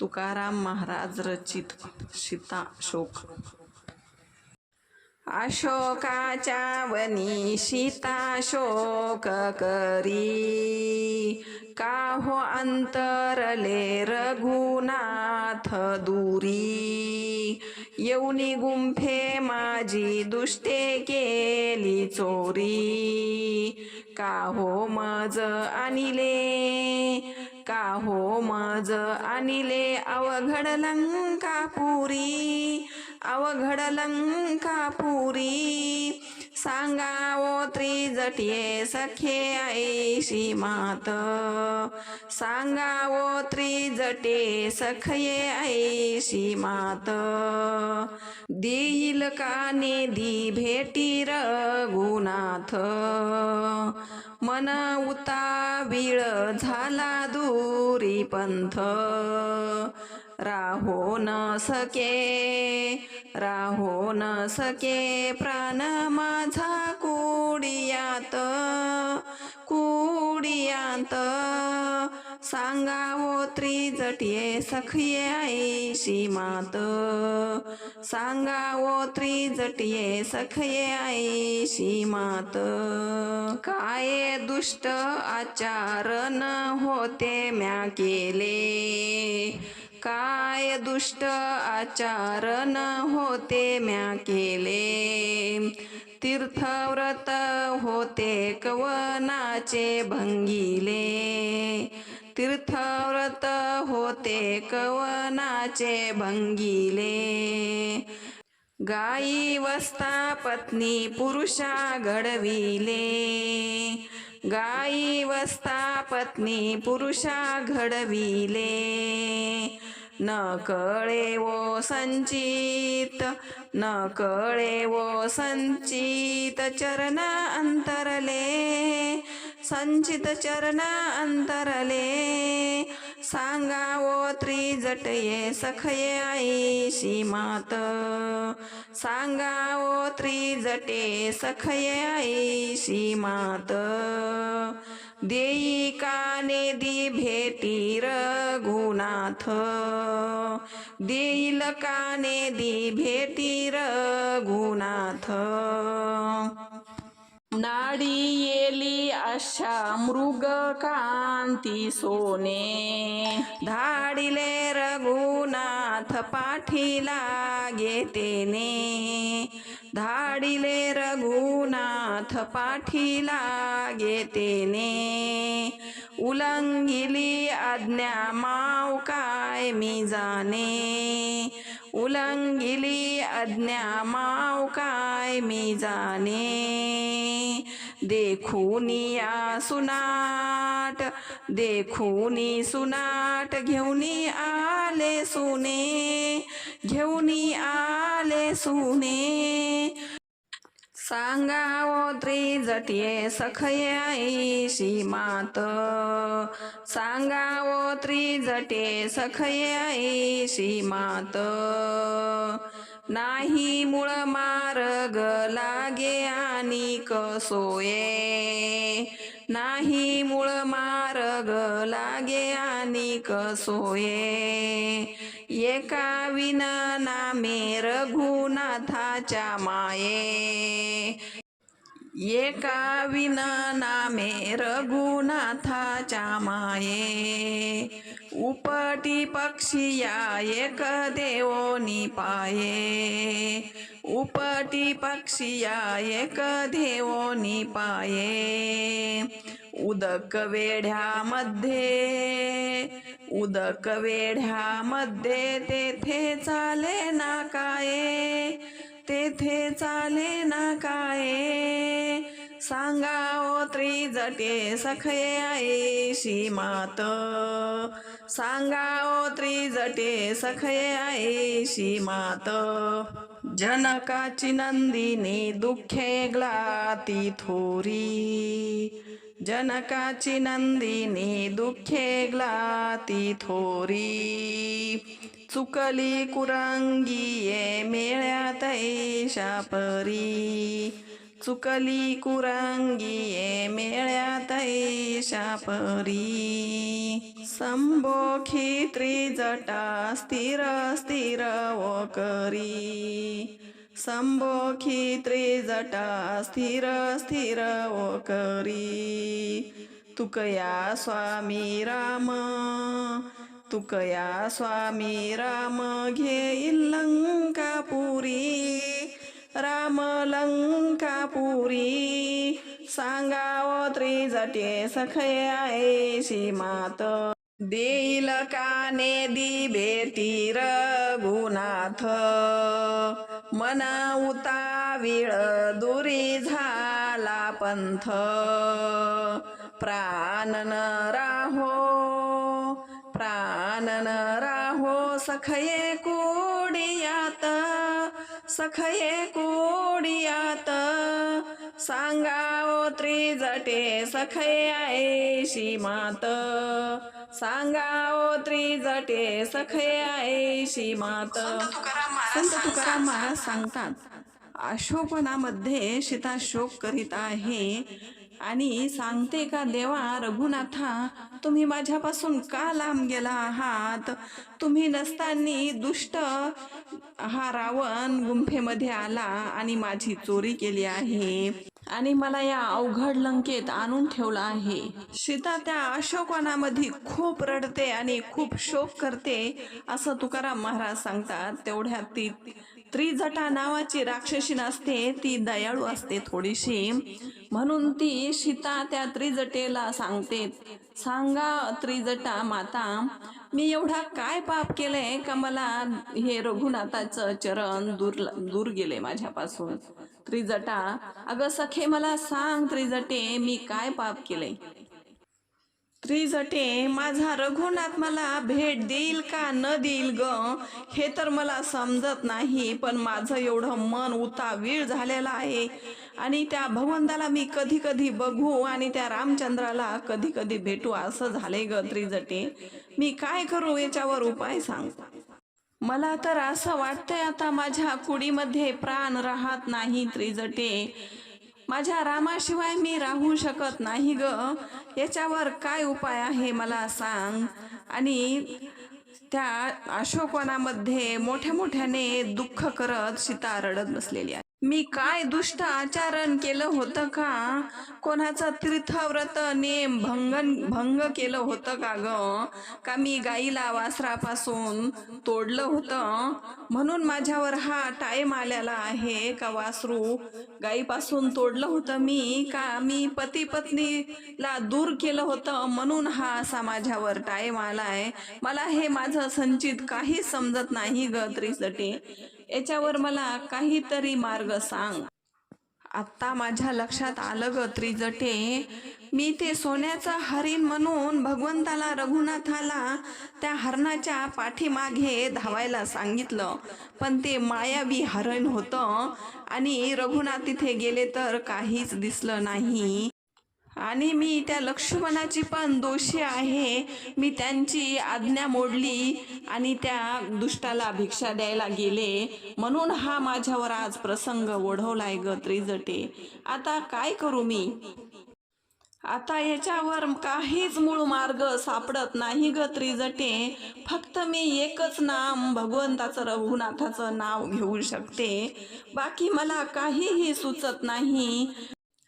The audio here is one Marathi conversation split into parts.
तुकाराम महाराज रचित सीता शोक. अशोकाच्या वनी सीता शोक करी. का हो अंतरले रघुनाथ दुरी. येऊनी गुंफे माझी दुष्टे केली चोरी. का हो मज अनिले का हो मज आणिले अवघड लंकापुरी अवघड लंकापुरी. सांगावो त्रिजटिये सखे ऐशी मात सांगावो त्रिजटे सखये ऐशी मात देईल का निधी भेटी रघुनाथ. मन उतावीळ झाला दूरी पंथ राहो न सके राहो न सके प्राण माझा कुडियात कुडियात. सांगावो त्रिजटिये सखये आईशी मात सांगावो त्रिजटिये सखिये आईशी मात. काय दुष्ट आचारण होते म्या केले काय दुष्ट आचारण होते म्या केले तीर्थव्रत होते कवनाचे भंगिले. तीर्थव्रत होते कवनाचे भंगिले. गाई वस्ता पत्नी पुरुषा घडविले. गाई वस्ता पत्नी पुरुषा घडविले. न कळे वो संचित न कळे वो संचित चरण अंतरले संचित चरण अंतरले. सांगावो त्रिजटये सखये आईशी मात सांगावो त्रिजटे सखये आईशी मात देई दी भेटी रघुनाथ. देईल काने दी भेटी रघुनाथ. नाडी येली अशा मृग कांती सोने. धाडिले रघुनाथ पाठीला घेतेने. धाडिले रघुनाथ पाठीला घेतेने. उलंगिली आज्ञा माव काय मी जाणे. उलंगिली आज्ञा माव काय मी जाणे. देखूनी या सुनाट देखूनी सुनाट घेऊनी आले सुने घेऊनी आले सुने. सांगावो त्रिजटिये सखये ऐशी मात सांगावो त्रिजटे सखये ऐशी मात. नाही मूळ मार्ग लागे आणि कसोये. नाही मूळ मार्ग लागे आणि कसोये. एका विन नामे रघुनाथाच्या माये. एका विन नामे रघुनाथाच्या माये. उपटी पक्षिया एक देवोनी पाये. उपटी पक्षिया एक देवोनी पाये. उदक वेढ्यामध्ये उदक वेढ्यामध्ये तेथे चाले ना काय. तेथे चाले ना काय. सांगाओ त्रिजटे सखये ऐशी मात. सांगाओ त्रिजटे सखये ऐशी मात. जनकाची नंदिनी दुःखे ग्लाती थोरी. जनकाची नंदिनी दुःखे ग्लाती थोरी. चुकली कुरंगिये मेळ्यात ऐशा परी चुकली कुरंगिये मेळ्यात ऐशा परी संबोखी त्रिजटा स्थिर स्थिर वकरी संबोखी त्रिजटा स्थिर स्थिर वकरी तुकया स्वामी राम तुकया स्वामी राम घेईल लंकापुरी राम लंकापुरी सांगाव त्रिजटे सखयाशी मात देईल काने दी भेटी रघुनाथ. मना उताविळ दुरी झाला पंथ. प्राणन राहो प्राणन राहो सखये कोडिया. सखये कोडियात. सांगाओ त्रिजटे सखये आयशी मात सांगाओ त्रिजटे सखये आयशी मात संत तुकाराम महाराज सांगतात अशोकवनामध्ये शिता शोक करीत आहे. आणि सांगते का देवा रघुनाथा तुम्ही माझ्यापासून का लांब गेला आहात? तुम्ही नसताना दुष्ट हा रावण गुंफेमध्ये आला आणि माझी चोरी केली आहे आणि मला या अवघड लंकेत आणून ठेवलं आहे. सीता त्या अशोकवनामध्ये खूप रडते आणि खूप शोक करते असं तुकाराम महाराज सांगतात. तेवढ्यात ती त्रिजटा नावाची राक्षसी नसते ती दयाळू असते थोडीशी. म्हणून ती सीता त्या त्रिजटेला सांगते सांगा त्रिजटा माता मी एवढा काय पाप केलंय का मला हे रघुनाथाचं चरण दूर दूर गेले माझ्यापासून? त्रिजटा अगं सखे मला सांग त्रिजटे मी काय पाप केलंय त्रिजटे माझा रघुनाथ मला भेट देईल का न देईल ग? हे तर मला समजत नाही पण माझं एवढं मन उतावीळ झालेलं आहे. आणि त्या भगवंताला मी कधी कधी बघू आणि त्या रामचंद्राला कधी कधी भेटू असं झालंय ग त्रिजटे मी काय करू याच्यावर उपाय सांग? मला तर असं वाटतंय आता माझ्या कुडीमध्ये प्राण राहत नाही त्रिजटे माझ्या रामाशिवाय मी राहू शकत नाही ग. याच्यावर काय उपाय आहे मला सांग. आणि त्या अशोकवनामध्ये मोठ्या मोठ्याने दुःख करत सीता रडत बसलेली आहे. मी काय दुष्ट आचरण केलं होतं का? कोणाचं तीर्थव्रत नेम भंगन भंग केलं होतं का ग? का मी गाईला वासरापासून तोडलं होतं? म्हणून माझ्यावर हा टाईम आलेला आहे का वासरू? गाईपासून तोडलं होतं मी का? मी पती पत्नीला दूर केलं होतं म्हणून हा असा माझ्यावर टाईम आलाय. मला हे माझं संचित काही समजत नाही ग त्रिसटे. याच्यावर मला काहीतरी मार्ग सांग. आत्ता माझ्या लक्षात आलं ग त्रिजटे. मी ते सोन्याचं हरिण म्हणून भगवंताला रघुनाथाला त्या हरणाच्या पाठीमागे धावायला सांगितलं. पण ते मायावी हरण होतं आणि रघुनाथ तिथे गेले तर काहीच दिसलं नाही. आणि मी त्या लक्ष्मणाची पण दोषी आहे. मी त्यांची आज्ञा मोडली आणि त्या दुष्टाला भिक्षा द्यायला गेले. म्हणून हा माझ्यावर आज प्रसंग ओढवलाय ग त्रिजटे. आता काय करू मी? आता याच्यावर काहीच मूळ मार्ग सापडत नाही ग त्रिजटे. फक्त मी एकच नाम भगवंताचं रघुनाथाचं नाव घेऊ शकते. बाकी मला काहीही सुचत नाही.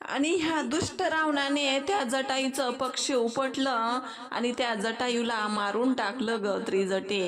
आणि ह्या दुष्ट रावणाने त्या जटायूचं पक्ष उपटलं आणि त्या जटायूला मारून टाकलं ग त्रिजटे.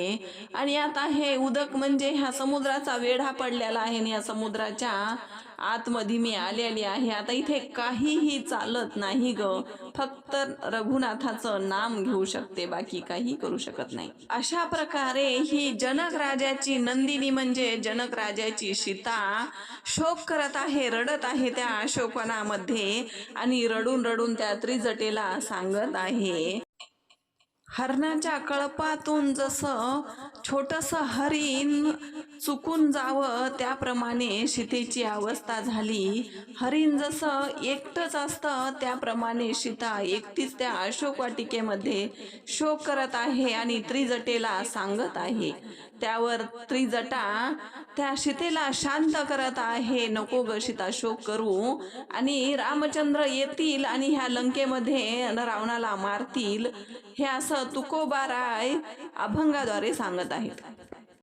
आणि आता हे उदक म्हणजे ह्या समुद्राचा वेढा पडलेला आहे आणि या समुद्राच्या आतमध्ये मी आलेली आहे. आता इथे काहीही चालत नाही ग. फक्त रघुनाथाचं नाम घेऊ शकते बाकी काही करू शकत नाही. अशा प्रकारे ही जनक राजाची नंदिनी म्हणजे जनक राजाची सीता शोक करत आहे रडत आहे त्या अशोकनामध्ये आणि रडून रडून त्या त्रिजटेला सांगत आहे. हरणाच्या कळपातून जसं छोटस हरिण चुकून जावं त्याप्रमाणे सीतेची अवस्था झाली. हरिण जसं एकटंच असतं त्याप्रमाणे सीता एकटीच त्या अशोक वाटिकेमध्ये शोक करत आहे आणि त्रिजटेला सांगत आहे. त्यावर त्रिजटा त्या सीतेला शांत करत आहे. नको ग सीता शोक करू. आणि रामचंद्र येतील आणि ह्या लंकेमध्ये रावणाला मारतील. हे असं तुकोबाराय अभंगाद्वारे सांगत आहेत.